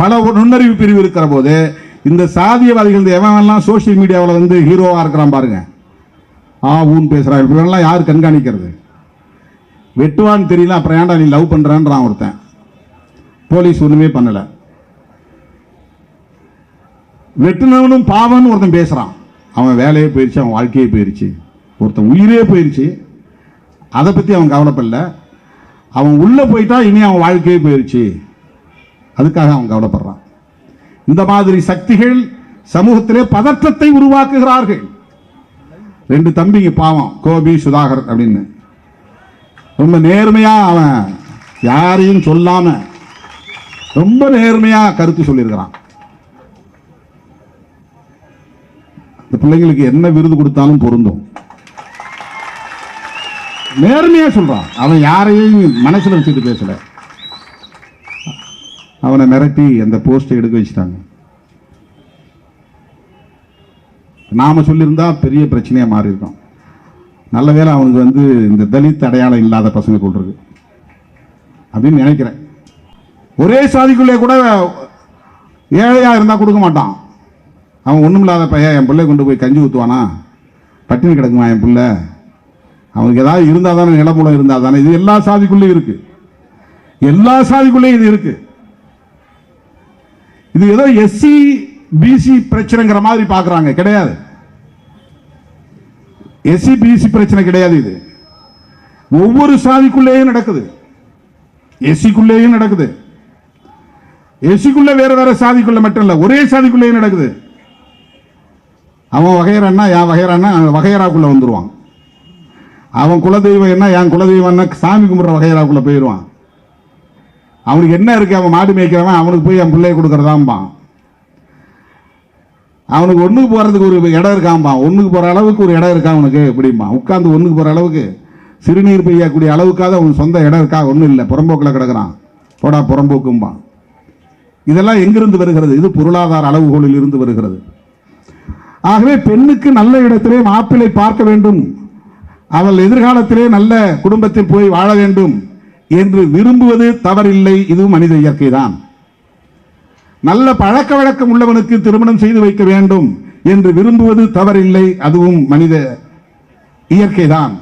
பல நுண்ணறிவு பிரிவு இருக்கிற போது இந்த சாதியவாதிகள் இந்த எவன்லாம் சோஷியல் மீடியாவில் வந்து ஹீரோவாக இருக்கிறான் பாருங்க. ஆ ஊன் பேசுகிறான் இப்படிலாம் யார் கண்காணிக்கிறது? வெட்டுவான்னு தெரியல அப்புறம் ஏன்டா நீ லவ் பண்ணுறான்றான் ஒருத்தன். போலீஸ் ஒன்றுமே பண்ணலை. வெட்டுனவனும் பாவன்னு ஒருத்தன் பேசுகிறான் அவன் வேலையே போயிடுச்சு அவன் வாழ்க்கையே போயிடுச்சு ஒருத்தன் உயிரே போயிடுச்சு அதை பற்றி அவன் கவலைப்படல. அவன் உள்ளே போயிட்டா இனி அவன் வாழ்க்கையே போயிருச்சு. அதுக்காக அவன் கவலைப்படுறான். இந்த மாதிரி சக்திகள் சமூகத்திலே பதற்றத்தை உருவாக்குகிறார்கள். ரெண்டு தம்பிங்க பாவம் கோபி சுதாகர் அப்படின்னு. ரொம்ப நேர்மையா அவன் யாரையும் சொல்லாம ரொம்ப நேர்மையா கருத்து சொல்லியிருக்கிறான். இந்த பிள்ளைங்களுக்கு என்ன விருது கொடுத்தாலும் பொருந்தும். நேர்மையா சொல்றான். அவன் யாரையும் மனசுல வச்சுட்டு பேசல. அவனை மிரட்டி அந்த போஸ்டை எடுக்க வச்சுட்டாங்க. நாம் சொல்லியிருந்தா பெரிய பிரச்சனையாக மாறி நல்ல வேளை அவனுக்கு வந்து இந்த தலித் அடையாளம் இல்லாத பசங்க கொள்றது அப்படின்னு நினைக்கிறேன். ஒரே சாதிக்குள்ளே கூட ஏழையாக இருந்தால் கொடுக்க மாட்டான். அவன் ஒன்றும் இல்லாத பையன் என் பிள்ளை கொண்டு போய் கஞ்சி ஊற்றுவானா பட்டினி கிடக்குமா என் பிள்ளை? அவனுக்கு ஏதாவது இருந்தால் தானே நிலமுலம் இருந்தால் தானே இது எல்லா சாதிக்குள்ளேயும் இருக்குது எல்லா சாதிக்குள்ளேயும் இது இருக்குது இது ஏதோ எஸ்சி பிசி பிரச்சனைங்கிற மாதிரி பார்க்குறாங்க. கிடையாது. எஸ்சி பிசி பிரச்சனை கிடையாது இது. ஒவ்வொரு சாதிக்குள்ளேயும் நடக்குது. எஸ்சிக்குள்ளேயும் நடக்குது. எஸ்சிக்குள்ள வேற வேற சாதிக்குள்ள மட்டும் இல்லை ஒரே சாதிக்குள்ளேயும் நடக்குது. அவன் வகையறான்னா என் வகையறான்னா வகையறாக்குள்ள வந்துடுவான் அவன் குலதெய்வம் என்ன என் குலதெய்வம்னா சாமி கும்பிட்ற வகையறாக்குள்ள போயிடுவான் அவனுக்கு என்ன இருக்கு? அவன் மாடு மேய்க்கிறவன் அவனுக்கு போய் என் பிள்ளைய கொடுக்கறதாம்பான் அவனுக்கு ஒன்றுக்கு போகிறதுக்கு ஒரு இடம் இருக்காம்பான் ஒன்றுக்கு போகிற அளவுக்கு ஒரு இடம் இருக்கா அவனுக்கு? இப்படிம்பா உட்காந்து ஒன்றுக்கு போகிற அளவுக்கு சிறுநீர் பெய்யக்கூடிய அளவுக்காக அவனுக்கு சொந்த இடம் இருக்கா? ஒன்றும் இல்லை. புறம்போக்கில் கிடக்கிறான். போடா புறம்போக்கும்பான் இதெல்லாம் எங்கிருந்து வருகிறது? இது பொருளாதார அளவுகோலில் இருந்து வருகிறது. ஆகவே பெண்ணுக்கு நல்ல இடத்திலே மாப்பிள்ளை பார்க்க வேண்டும். அவள் எதிர்காலத்திலே நல்ல குடும்பத்தில் போய் வாழ வேண்டும். என்று விரும்புவது தவறில்லை இது மனித இயற்கைதான். நல்ல பழக்க வழக்கம் உள்ளவனுக்கு திருமணம் செய்து வைக்க வேண்டும் என்று விரும்புவது தவறில்லை அதுவும் மனித இயற்கைதான்.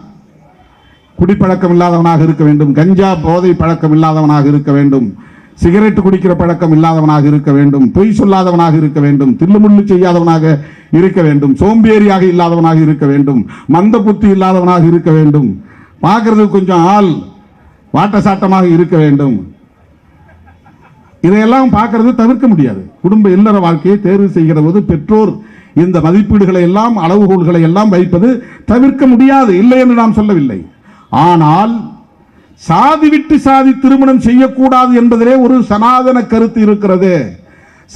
குடிப்பழக்கம் இல்லாதவனாக இருக்க வேண்டும் கஞ்சா போதை பழக்கம் இல்லாதவனாக இருக்க வேண்டும் சிகரெட் குடிக்கிற பழக்கம் இல்லாதவனாக இருக்க வேண்டும் பொய் சொல்லாதவனாக இருக்க வேண்டும் தில்லுமுள்ளு செய்யாதவனாக இருக்க வேண்டும் சோம்பேறியாக இல்லாதவனாக இருக்க வேண்டும் மந்த புத்தி இல்லாதவனாக இருக்க வேண்டும். பார்க்கறதுக்கு கொஞ்சம் ஆள் வாட்டசாட்டமாக இருக்க வேண்டும். இதையெல்லாம் பார்க்கறது தவிர்க்க முடியாது. குடும்ப இல்லற வாழ்க்கையை தேர்வு செய்கிற போது பெற்றோர் இந்த மதிப்பீடுகளை எல்லாம் அளவுகோள்களை எல்லாம் வைப்பது தவிர்க்க முடியாது. இல்லை என்று நாம் சொல்லவில்லை. ஆனால் சாதி விட்டு சாதி திருமணம் செய்யக்கூடாது என்பதிலே ஒரு சனாதன கருத்து இருக்கிறது.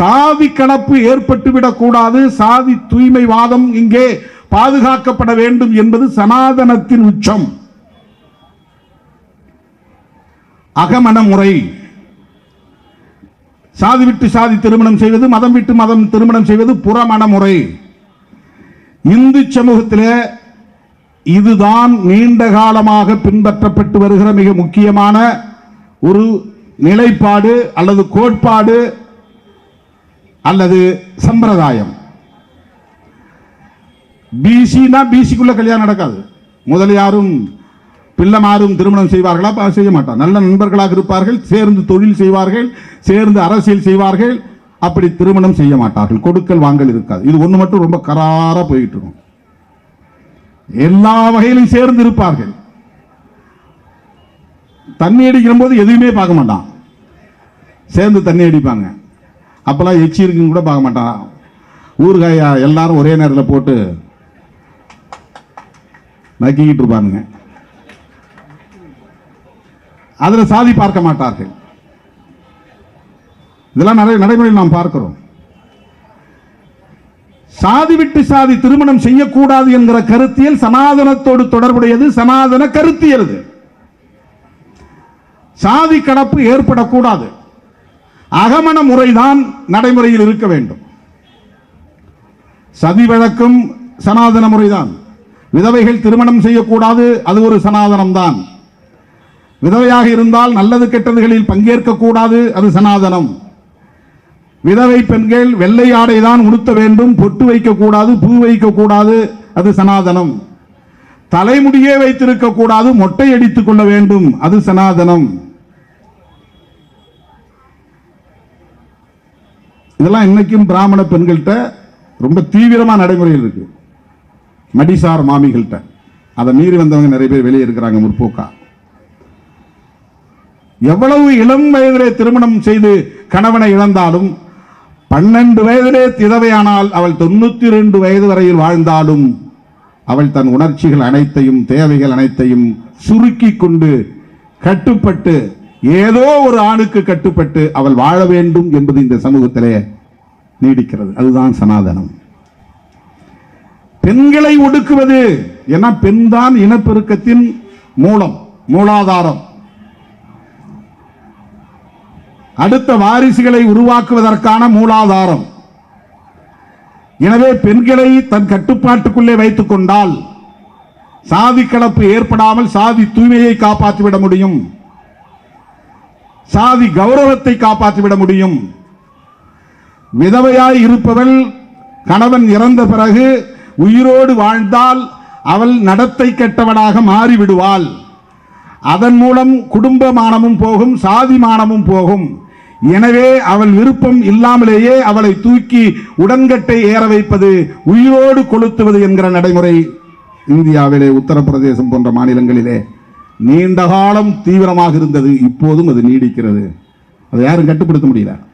சாதி கலப்பு ஏற்பட்டுவிடக்கூடாது. சாதி சாதி தூய்மைவாதம் இங்கே பாதுகாக்கப்பட வேண்டும் என்பது சனாதனத்தின் உச்சம். அகமண முறை சாதி விட்டு சாதி திருமணம் செய்வது மதம் விட்டு மதம் திருமணம் செய்வது புறமண முறை இந்து சமூகத்தில் இதுதான் நீண்ட காலமாக பின்பற்றப்பட்டு வருகிற மிக முக்கியமான ஒரு நிலைப்பாடு அல்லது கோட்பாடு அல்லது சம்பிரதாயம். பிசினா பிசிக்குள்ள கல்யாணம் நடக்காது. பிள்ளை மாறும் திருமணம் செய்வார்களா? செய்ய மாட்டார். நல்ல நண்பர்களாக இருப்பார்கள் சேர்ந்து தொழில் செய்வார்கள் சேர்ந்து அரசியல் செய்வார்கள் அப்படி திருமணம் செய்ய மாட்டார்கள். கொடுக்கல் வாங்கல் இருக்காது. இது ஒன்று மட்டும் ரொம்ப கராரா போயிட்டு இருக்கும். எல்லா வகையிலும் சேர்ந்து இருப்பார்கள். தண்ணி அடிக்கிற போது எதுவுமே பார்க்க மாட்டான். சேர்ந்து தண்ணி அடிப்பாங்க. அப்பெல்லாம் எச்சி இருக்குன்னு கூட பார்க்க மாட்டான். ஊறுகாயா எல்லாரும் ஒரே நேரத்தில் போட்டு நக்கிக்கிட்டு இருப்பானுங்க. அதுல சாதி பார்க்க மாட்டார்கள். இதெல்லாம் நிறைய நடைமுறையில் நாம் பார்க்கிறோம். சாதி விட்டு சாதி திருமணம் செய்யக்கூடாது என்கிற கருத்தியல் சனாதனத்தோடு தொடர்புடையது சனாதன கருத்தியல் சாதி கடப்பு ஏற்படக்கூடாது. அகமண முறைதான் நடைமுறையில் இருக்க வேண்டும். சதி வழக்கும் சனாதன முறைதான். விதவைகள் திருமணம் செய்யக்கூடாது அது ஒரு சனாதனம் தான் விதவையாக இருந்தால் நல்லது கெட்டதுகளில் பங்கேற்க கூடாது அது சனாதனம். விதவை பெண்கள் வெள்ளை ஆடை தான் உடுத்த வேண்டும் பொட்டு வைக்கக்கூடாது பூ வைக்கக்கூடாது அது சனாதனம். தலைமுடியே வைத்திருக்க கூடாது மொட்டை அடித்துக் கொள்ள வேண்டும் அது சனாதனம். இதெல்லாம் இன்னைக்கும் பிராமண பெண்கள்கிட்ட ரொம்ப தீவிரமா நடைமுறையில் இருக்கு. மடிசார் மாமிகள்கிட்ட. அதை மீறி வந்தவங்க நிறைய பேர் வெளியே இருக்கிறாங்க முற்போக்கா. எவ்வளவு இளம் வயதிலே திருமணம் செய்து கணவனை இழந்தாலும் பன்னெண்டு வயதிலே திதவையானால் அவள் தொண்ணூத்தி ரெண்டு வயது வரையில் வாழ்ந்தாலும் அவள் தன் உணர்ச்சிகள் அனைத்தையும் தேவைகள் அனைத்தையும் சுருக்கி கொண்டு கட்டுப்பட்டு ஏதோ ஒரு ஆணுக்கு கட்டுப்பட்டு அவள் வாழ வேண்டும் என்பது இந்த சமூகத்திலே நீடிக்கிறது. அதுதான் சனாதனம். பெண்களை ஒடுக்குவது ஏன்னா பெண்தான் இனப்பெருக்கத்தின் மூலம் மூலாதாரம். அடுத்த வாரிசுகளை உருவாக்குவதற்கான மூலாதாரம். எனவே பெண்களை தன் கட்டுப்பாட்டுக்குள்ளே வைத்துக் கொண்டால் சாதி கலப்பு ஏற்படாமல் சாதி தூய்மையை காப்பாற்றிவிட முடியும். சாதி கௌரவத்தை காப்பாற்றிவிட முடியும். விதவையாய் இருப்பவள் கணவன் இறந்த பிறகு உயிரோடு வாழ்ந்தால் அவள் நடத்தை கெட்டவனாக மாறிவிடுவாள். அதன் மூலம் குடும்ப மானமும் போகும் சாதி மானமும் போகும். எனவே அவள் விருப்பம் இல்லாமலேயே அவளை தூக்கி உடன்கட்டை ஏற வைப்பது உயிரோடு கொளுத்துவது என்கிற நடைமுறை இந்தியாவிலே உத்தரப்பிரதேசம் போன்ற மாநிலங்களிலே. நீண்ட காலம் தீவிரமாக இருந்தது இப்போதும் அது நீடிக்கிறது. அதை யாரும் கட்டுப்படுத்த முடியல.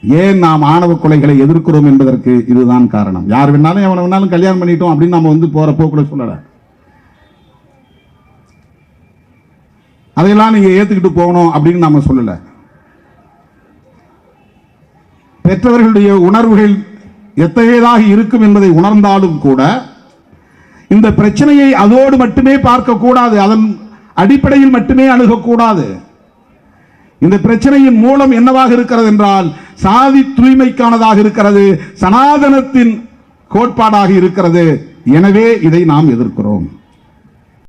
ஏன் நாம் ஆணவ கொலைகளை எதிர்க்கிறோம் என்பதற்கு இதுதான் காரணம். யார் வேணாலும் எவனை வேணாலும் கல்யாணம் பண்ணிட்டோம் அப்படின்னு நம்ம வந்து போற போக்குள்ள சொல்லலை. அதையெல்லாம் நீங்க ஏற்றுக்கிட்டு போகணும் அப்படின்னு நாம் சொல்லலை. பெற்றவர்களுடைய உணர்வுகள் எத்தகையதாக இருக்கும் என்பதை உணர்ந்தாலும் கூட இந்த பிரச்சனையை அதோடு மட்டுமே பார்க்கக்கூடாது அதன் அடிப்படையில் மட்டுமே அணுகக்கூடாது. இந்த பிரச்சனையின் மூலம் என்னவாக இருக்கிறது என்றால் சாதி தூய்மைக்கானதாக இருக்கிறது சனாதனத்தின் கோட்பாடாக இருக்கிறது. எனவே இதை நாம் எதிர்க்கிறோம்.